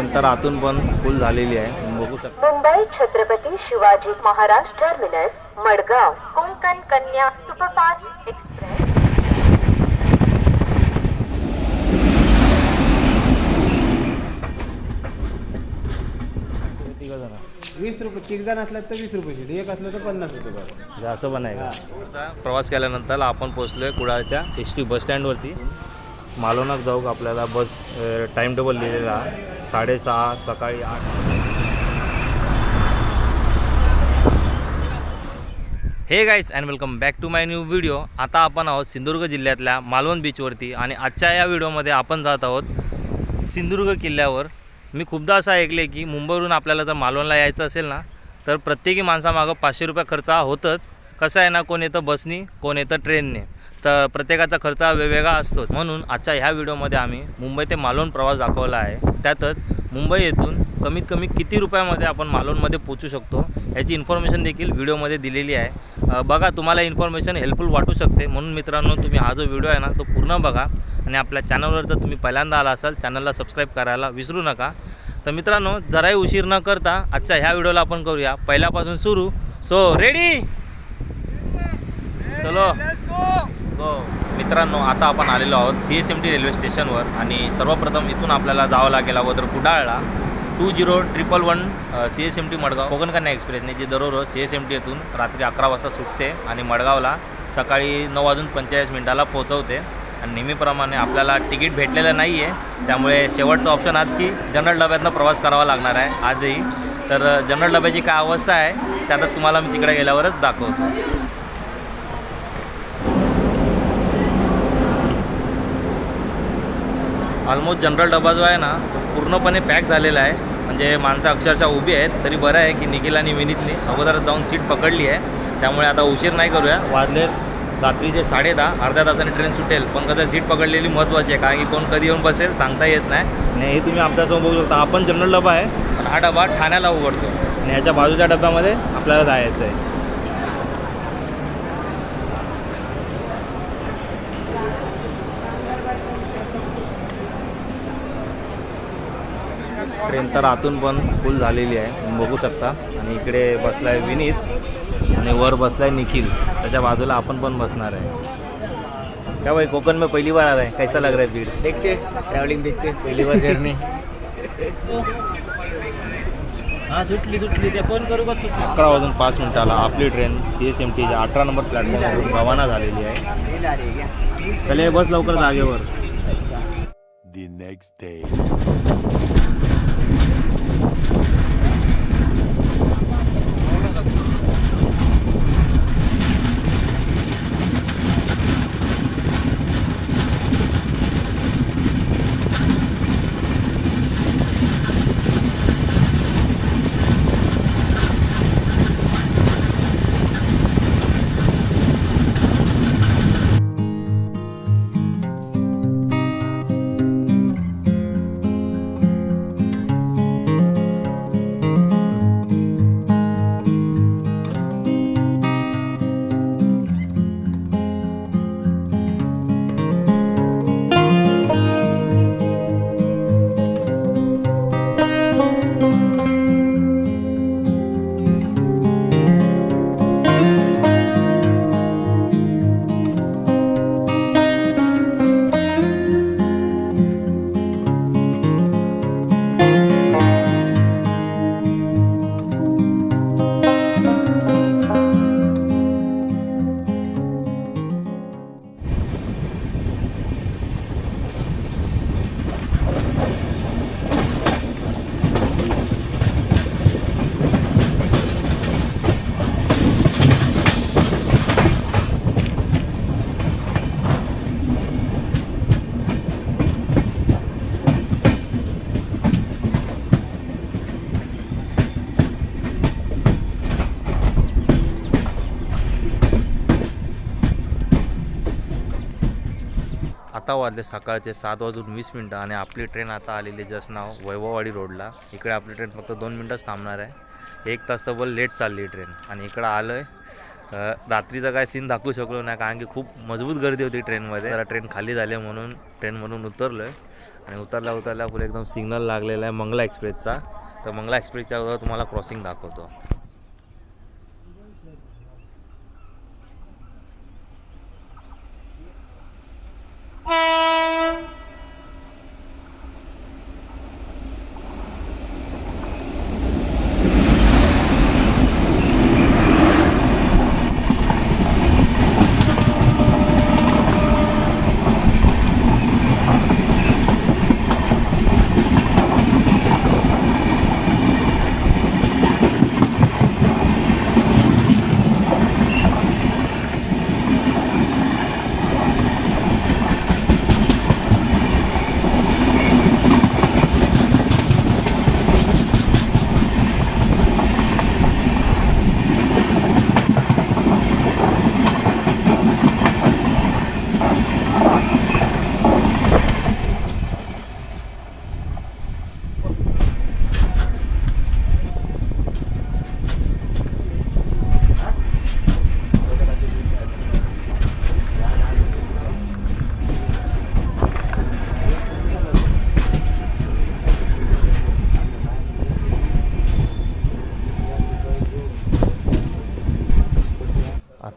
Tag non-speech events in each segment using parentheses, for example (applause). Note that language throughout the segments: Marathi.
ट्रेन तर आतून पण फुल झालेली आहे. बघू शकता. Mumbai Chhatrapati Shivaji Maharaj terminus Madgaon. Konkan Kanya superfast express. वीस रुपये तिघ जण असलं तर वीस रुपये सीट एक असलं तर पन्नास रुपये असं पण आहे का? प्रवास केल्यानंतर आपण पोहोचलोय कुडाळच्या एस टी बस स्टँडवरती. मालवणात जाऊ का आपल्याला बस टाईम टेबल लिहिलेला साडेसहा सकाळी आठ. Hey guys and welcome back to my new video आता आपण आहोत सिंधुदुर्ग जिल्ह्यातल्या मालवण बीचवरती आणि आजच्या या व्हिडिओमध्ये आपण जात आहोत सिंधुदुर्ग किल्ल्यावर. मी खूपदा असं ऐकले की मुंबईवरून आपल्याला जर मालवणला यायचं असेल ना तर प्रत्येकी माणसामागं पाचशे रुपये खर्च हा होतच. कसं आहे ना कोण येतं बसनी कोण येतं ट्रेनने तर प्रत्येकाचा खर्च हा वेगवेगळा असतो म्हणून आजच्या ह्या व्हिडिओमध्ये आम्ही मुंबई ते मालवण प्रवास दाखवला आहे. त्यातच मुंबई येथून कमीत कमी किती रुपयामध्ये आपण मालवणमध्ये पोचू शकतो याची इन्फॉर्मेशन देखील व्हिडिओमध्ये दिलेली आहे. बघा तुम्हाला इन्फॉर्मेशन हेल्पफुल वाटू शकते. म्हणून मित्रांनो तुम्ही हा जो व्हिडिओ आहे ना तो पूर्ण बघा. आणि आपल्या चॅनलवर जर तुम्ही पहिल्यांदा आला असाल चॅनलला सबस्क्राईब करायला विसरू नका. तर मित्रांनो जराही उशीर न करता आजच्या ह्या व्हिडिओला आपण करूया. पहिल्यापासून सुरू. सो रेडी चलो. गो मित्रांनो आता आपण आलेलो आहोत C S M T railway स्टेशनवर आणि सर्वप्रथम इथून आपल्याला जावं लागेल अगोदर कुडाळला. Two zero triple one C S M T Madgaon. Konkan Kanya एक्सप्रेसने जी दररोज सी एस एम टी येथून रात्री अकरा वाजता सुटते आणि मडगावला सकाळी नऊ वाजून पंचेचाळीस मिनिटाला पोहोचवते. आणि नेहमीप्रमाणे आपल्याला तिकीट भेटलेलं नाही आहे त्यामुळे शेवटचं ऑप्शन आज की जनरल डब्यातनं प्रवास करावा लागणार आहे आजही. तर जनरल डब्याची काय अवस्था आहे ते आता तुम्हाला मी तिकडे गेल्यावरच दाखवतो. ऑलमोस्ट जनरल डबा जो आहे ना तो पूर्णपणे पॅक झालेला आहे. म्हणजे माणसं अक्षरशः उभी आहेत. तरी बरं आहे की निखिल आणि विनीतने अगोदरच जाऊन सीट पकडली आहे. त्यामुळे आता उशीर नाही करूया. वाजले रात्रीचे साडे दहा अर्ध्या तासाने ट्रेन सुटेल. पण कसं सीट पकडलेली महत्त्वाची आहे. कारण की कोण कधी येऊन बसेल सांगता येत नाही. आणि हे तुम्ही आपल्यासमोर बघू शकता. आपण जनरल डबा आहे. पण हा डबा ठाण्याला उघडतो. आणि ह्याच्या बाजूच्या डब्यामध्ये आपल्याला जायचं आहे ट्रेन तर आतून पण फुल झालेली आहे. तुम्ही बघू शकता. आणि इकडे बसलाय विनीत आणि वर बसलाय निखिल. त्याच्या बाजूला आपण पण बसणार आहे. क्या भाई कोकण में पहली बार आ रहा है कैसा लग रहा है भीड़? देखते. ट्रॅव्हलिंग देखते. पहिली बार जर्नी हां सुटली सुटली. ते फोन करू का अकरा वाजून पाच मिनिटाला. आपली ट्रेन सी एस एम टीच्या अठरा नंबर प्लॅटफॉर्मवरून रवाना झालेली आहे. चले बस लवकर जागेवर. The next day. आता वाजले सकाळचे सात वाजून वीस मिनटं आणि आपली ट्रेन आता आलेली जस्ट नाव वैभववाडी रोडला. इकडे आपली ट्रेन फक्त दोन मिनटंच थांबणार आहे. एक तास तब्बल लेट चालली ट्रेन. आणि इकडं आलं आहे रात्रीचा काय सीन दाखवू शकलो नाही कारण की खूप मजबूत गर्दी होती ट्रेनमध्ये. जरा ट्रेन खाली झाली म्हणून ट्रेनमधून उतरलो आहे आणि उतरल्या उतरल्या पुढे एकदम सिग्नल लागलेला आहे मंगला एक्सप्रेसचा तर मंगला एक्सप्रेसच्या अगोदर तुम्हाला क्रॉसिंग दाखवतो.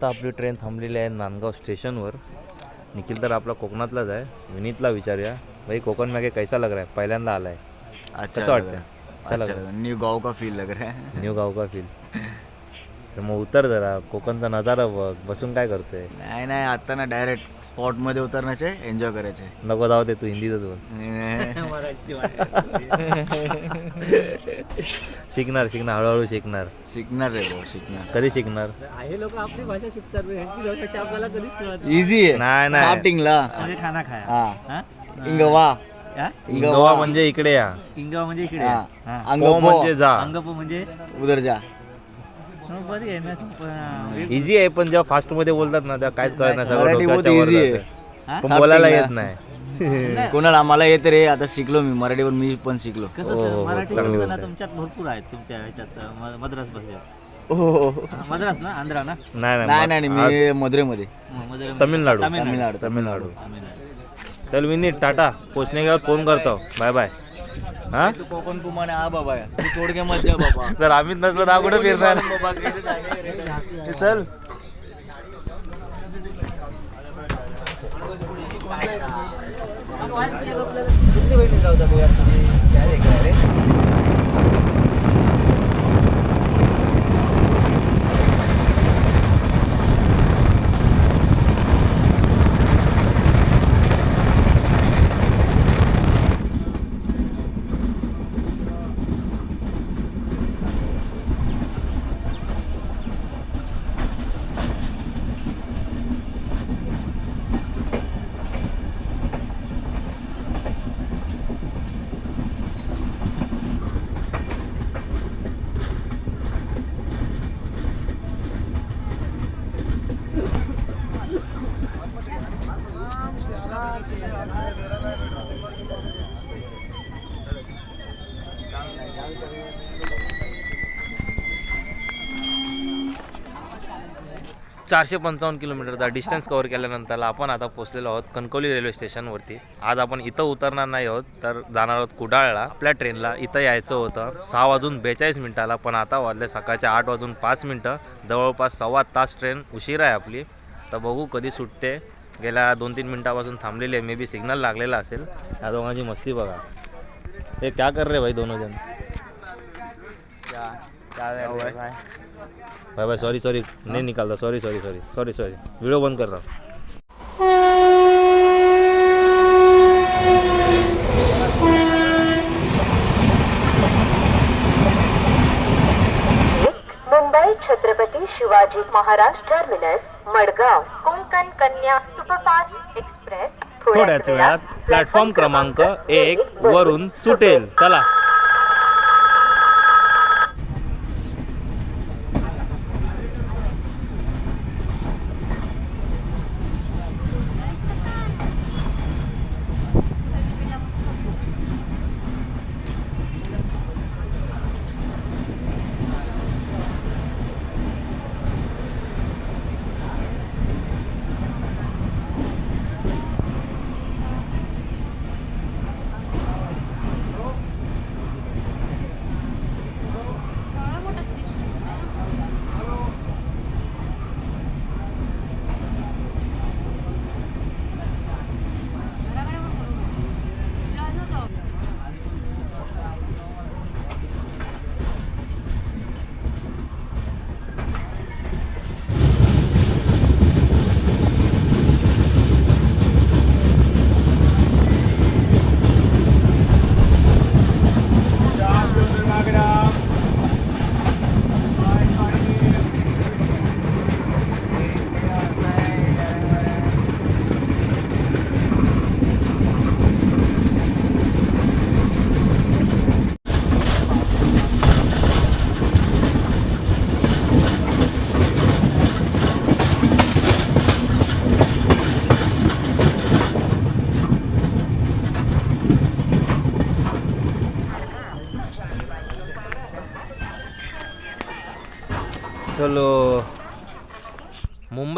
आता आपली ट्रेन थांबलेली आहे नांदगाव स्टेशनवर. निखिल तर आपला कोकणातलाच आहे. विनीतला विचारूया. भाई कोकण मागे कैसा लग रहा है? पहिल्यांदा आला आहे अच्छा कसं वाटतं? अच्छा लग रहा है। न्यू गाँव का फील लग रहा है. न्यू गाव का फील तर मग उतर जरा कोकणचा नजारा बघ बसून काय करतोय? नाही नाही आता ना डायरेक्ट स्पॉटमध्ये उतरण्याचे एन्जॉय करायचे. नको जाऊ दे तू हिंदीच बोल. (laughs) शिकणार शिकणार हळूहळू शिकणार. शिकणार रे भाऊ शिकणार. कधी शिकणार? इझी आहे. नाही, नाही. स्टार्टिंगला म्हणजे खाना खाया हा. इंगवा. हा? गोवा म्हणजे इकडे या. इंगाव म्हणजे इकडे हा. हा. अंग पो म्हणजे जा. अंगप म्हणजे? उधर जा. बरी आहे ना. पण, इझी आहे पण जेव्हा फास्टमध्ये बोलतात ना तेव्हा काहीच कळत नाही सगळं मराठी बहुत डोक्याच्या वर easy आहे. जातं. हा? पण बोलायला येत नाही. कोणाला आम्हाला येते रे आता शिकलो मी मराठी पण मी पण शिकलो. कसं हो, हो, हो, मराठी चांगली गोष्ट. तुमच्यात भरपूर आहेत तुमच्या ह्याच्यात म- मद्रास भाषेत हो हा, मद्रास ना आंध्रा ना? नाही नाही मी मधुरेमध्ये म- तमिळनाडू. तामिळनाडू. तामिळनाडू. तामिळनाडू. चल विनीत टाटा. पोचने के बाद फोन करतो. बाय बाय हा? तू कोकण कुमाने हा बाबा तू सोड के मत जा बाबा. जर आम्हीच नसलो तर कुठे फिरणार? जाएंगे रे? चल चारशे पंचावन्न किलोमीटरचा डिस्टन्स कवर केल्यानंतर आपण आता पोहोचलेलो आहोत कणकवली रेल्वे स्टेशनवरती आज आपण इथं उतरणार नाही आहोत तर जाणार आहोत कुडाळला. आपल्या ट्रेनला इथं यायचं होतं. सहा वाजून बेचाळीस मिनिटाला पण आता वाजले सकाळच्या आठ वाजून पाच मिनटं. जवळपास सव्वा तास ट्रेन उशीर आहे आपली. तर बघू कधी सुटते. गेल्या दोन तीन मिनटापासून थांबलेली आहे. मे बी सिग्नल लागलेला असेल. या दोघांची मस्ती बघा. हे क्या कर रे भाई दोनों जण? बाय बाय सॉरी सॉरी नहीं निकालता. Sorry sorry sorry sorry sorry video बंद कर रहा Mumbai Chhatrapati Shivaji Maharaj terminus Madgaon. Konkan Kanya superfast express थोड्याच वेळात प्लॅटफॉर्म क्रमांक एक वरून सुटेल. चलो.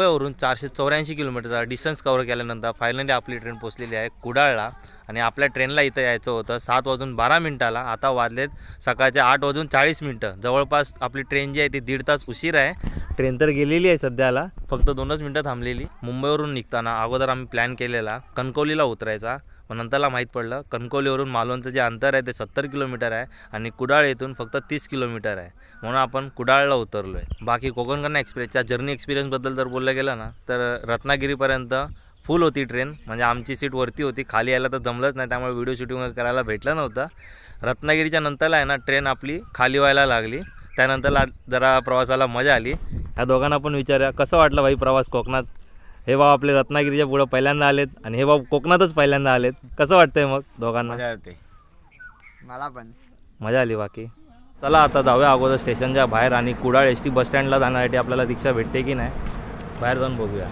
मुंबईवरून चारशे चौऱ्याऐंशी किलोमीटरचा डिस्टन्स कवर केल्यानंतर फायनली आपली ट्रेन पोचलेली आहे कुडाळला. आणि आपल्या ट्रेनला इथं यायचं होतं सात वाजून बारा मिनटाला. आता वाजलेत सकाळचे आठ वाजून चाळीस मिनटं. जवळपास आपली ट्रेन जी आहे ती दीड तास उशीर आहे. ट्रेन तर गेलेली आहे सध्याला फक्त दोनच मिनटं थांबलेली. मुंबईवरून निघताना अगोदर आम्ही प्लॅन केलेला कणकवलीला उतरायचा. मग नंतरला माहीत पडलं कणकवलीवरून मालवणचं जे अंतर आहे ते सत्तर किलोमीटर आहे आणि कुडाळ येथून फक्त तीस किलोमीटर आहे. म्हणून आपण कुडाळला उतरलो आहे बाकी कोकण एक्सप्रेसच्या जर्नी एक्सपिरियन्सबद्दल जर बोललं गेलं ना तर रत्नागिरीपर्यंत फुल होती ट्रेन म्हणजे आमची सीट वरती होती. खाली यायला तर जमलंच नाही त्यामुळे व्हिडिओ शूटिंग करायला भेटलं नव्हतं. रत्नागिरीच्या नंतरला आहे ना ट्रेन आपली खाली व्हायला लागली. त्यानंतरला जरा प्रवासाला मजा आली. ह्या दोघांना पण विचारूया कसं वाटलं भाई प्रवास कोकणात? हे भाऊ आपले रत्नागिरीच्या पुढं पहिल्यांदा आलेत आणि हे भाऊ कोकणातच पहिल्यांदा आलेत. कसं वाटतंय मग दोघांना? मजा येते मला पण. मजा आली बाकी. चला आता जाऊया अगोदर स्टेशनच्या बाहेर आणि कुडाळ एस टी बसस्टँडला जाण्यासाठी आपल्याला रिक्षा भेटते की नाही? बाहेर जाऊन बघूया.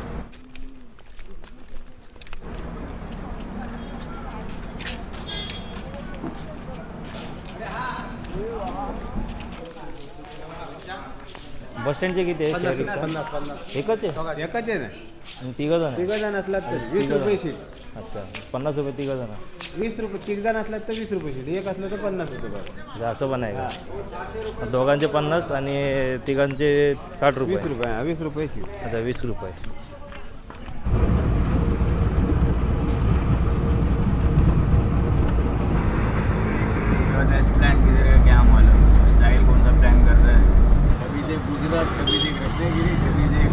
बस स्टँडचे किती आहे? पन्नास पन्नास एकच आहे? एकच आहे ना? आणि तिघं जण आहे? तिघ जण असलात तर वीस रुपये सीट. अच्छा पन्नास रुपये तिघं जण. वीस रुपये तिघ जण असलात तर वीस रुपये सीट. एक असलं तर पन्नास रुपये बघा म्हणजे असं पण आहे का? दोघांचे पन्नास आणि तिघांचे साठ रुपये. वीस रुपये हा, वीस रुपये सीट. अच्छा वीस रुपये प्लान किधर क्या मालूम साहिल कौन सा प्लान कर रहा है कभी देख कभी देख रत्नागिरी कभी देख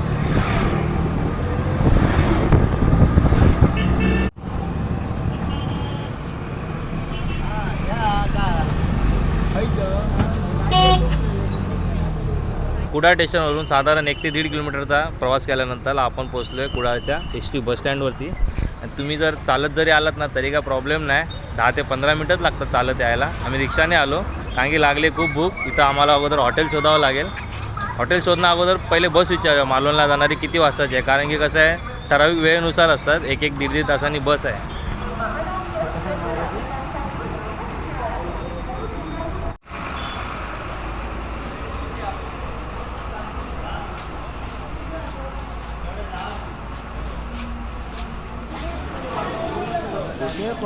कुडाळ स्टेशनवरून साधारण एक ते दीड किलोमीटरचा प्रवास केल्यानंतर आपण पोचलो आहे कुडाळच्या एस टी बसस्टँडवरती आणि तुम्ही जर चालत जरी आलात ना तरी काय प्रॉब्लेम नाही. दहा ते पंधरा मिनटंच लागतात चालत यायला. आम्ही रिक्षाने आलो. कारण की लागले खूप भूक. इथं आम्हाला अगोदर हॉटेल शोधावं लागेल. हॉटेल शोधण्या अगोदर पहिले बस विचारूया मालवणला जाणारी किती वाजताची आहे? कारण की कसं आहे ठराविक वेळेनुसार असतात. एक एक दीड दीड तासांनी बस आहे.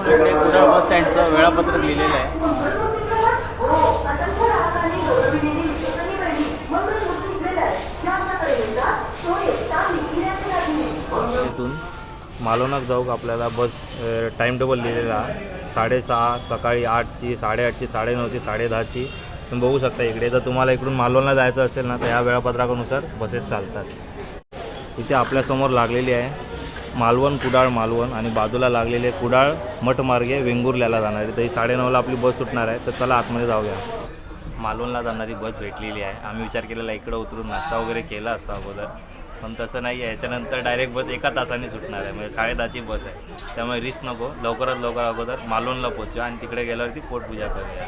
इकडे कुडाळ बस स्टँडचं वेळापत्रक लिहिलेलं आहे. मालवणात जाऊ आपल्याला बस टाईम टेबल लिहिलेला साडेसहा सकाळी आठची साडेआठची साडेनऊची साडेदहाची. तुम्ही बघू शकता इकडे. जर तुम्हाला इकडून मालवणला जायचं असेल ना तर या वेळापत्रकानुसार बसेस चालतात. इथे आपल्यासमोर लागलेली आहे मालवण कुडाळ मालवण आणि बाजूला लागलेले कुडाळ मठमार्गे वेंगुर्ल्याला जाणारी. तर ही साडेनऊला आपली बस सुटणार आहे. तर चला आतमध्ये जाऊया. मालवणला जाणारी बस भेटलेली आहे. आम्ही विचार केलेला इकडं उतरून नाश्ता वगैरे केला असता अगोदर. पण तसं नाही आहे. याच्यानंतर डायरेक्ट बस एका तासाने सुटणार आहे. म्हणजे साडेदहाची बस आहे. त्यामुळे रिस्क नको. लवकरात लवकर अगोदर मालवणला पोहोचू आणि तिकडे गेल्यावरती पोटपूजा करूया.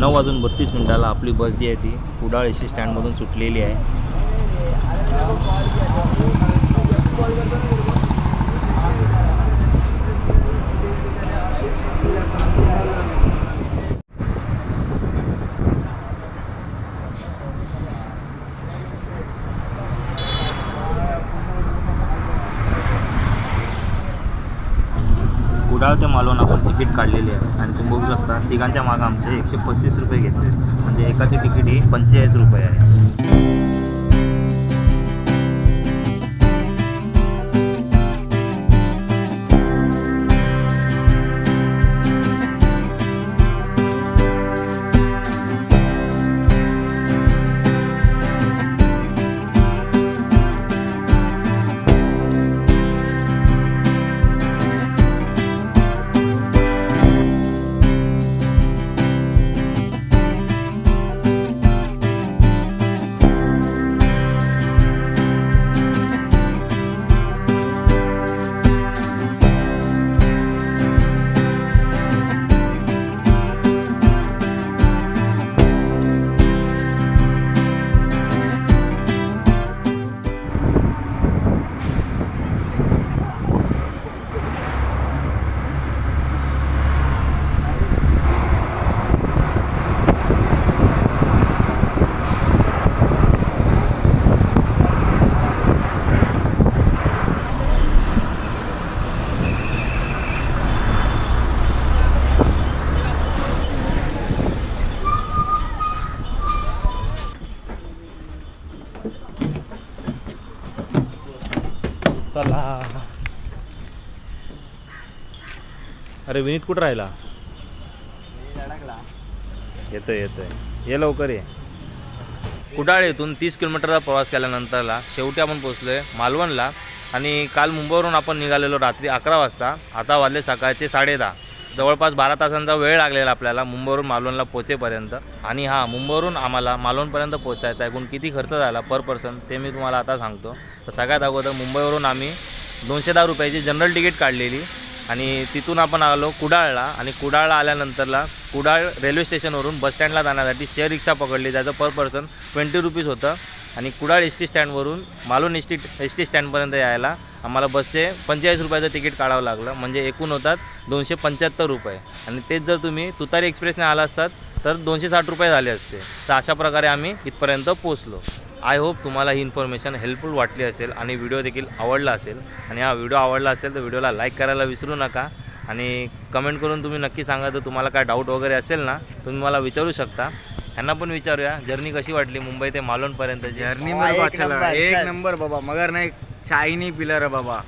नऊ वाजून बत्तीस मिनिटाला आपली बस जी आहे ती कुडाळ एसी स्टँडमधून सुटलेली आहे. कुडाळ ते मालवण आपण तिकीट काढलेली आहे. आणि तुम्ही बघू शकता तिघांच्या मागं आमचे एकशे पस्तीस रुपये घेतले म्हणजे एकाची तिकीट ही पंचेचाळीस रुपये आहे. चला. अरे विनीत कुठं राहिला? येतोय येतोय. ये लवकर ये. कुडाळ येथून तीस किलोमीटरचा प्रवास केल्यानंतरला शेवटी आपण पोहोचलोय मालवणला आणि काल मुंबईवरून आपण निघालेलो रात्री अकरा वाजता. आता वाजले सकाळचे साडे दहा जवळपास बारा तासांचा वेळ लागलेला आपल्याला मुंबईवरून मालवणला पोचेपर्यंत आणि हां मुंबईवरून आम्हाला मालवणपर्यंत पोचायचा आहे. एकूण किती खर्च झाला पर पर्सन ते मी तुम्हाला आता सांगतो. तर सगळ्यात अगोदर मुंबईवरून आम्ही दोनशे दहा रुपयाची जनरल तिकीट काढलेली. आणि तिथून आपण आलो कुडाळला. आणि कुडाळला आल्यानंतरला कुडाळ रेल्वे स्टेशनवरून बस स्टँडला जाण्यासाठी शेअर रिक्षा पकडली. त्याचं पर पर्सन ट्वेंटी रुपीज होतं. आणि Kudal S T स्टँडवरून Malvan S T S T स्टँडपर्यंत यायला आम्हाला बसचे पंचेचाळीस रुपयाचं तिकीट काढावं लागलं. म्हणजे एकूण होतात दोनशे पंच्याहत्तर रुपये. आणि तेच जर तुम्ही तुतारी एक्सप्रेसने आला असतात तर दोनशे साठ रुपये झाले असते. तर अशा प्रकारे आम्ही इथपर्यंत पोचलो आय होप तुम्हाला ही इन्फॉर्मेशन हेल्पफुल वाटली असेल आणि व्हिडिओ देखील आवडला असेल. आणि हा व्हिडिओ आवडला असेल तर व्हिडिओला लाईक करायला विसरू नका. आणि कमेंट करून तुम्ही नक्की सांगा तर तुम्हाला काय डाऊट वगैरे असेल ना तुम्ही मला विचारू शकता. ह्यांना पण विचारूया. जर्नी कशी वाटली मुंबई ते मालवणपर्यंतची जर्नी मेरे को अच्छा लगा एक नंबर बाबा. मगर नाही चाय नाही पिला रे बाबा.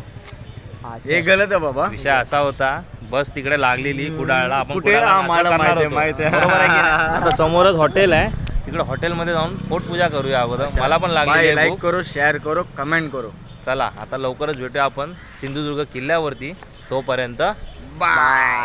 हे गलत आहे बाबा. विषय असा होता बस तिकडे लागलेली कुडाळला आपण कुठे? कुडाळला हा, नाश्ता मला करणार माहिती आहे, होतो. माहिती आहे. बरोबर आहे की नाही? (laughs) आता समोरच हॉटेल आहे. तिकडे हॉटेलमध्ये जाऊन पोटपूजा करूया अगोदर. मला पण लागली आहे लाईक भूक. करो शेअर करो कमेंट करो. चला आता लवकरच भेटूया आपण सिंधुदुर्ग किल्ल्यावरती तोपर्यंत. बाय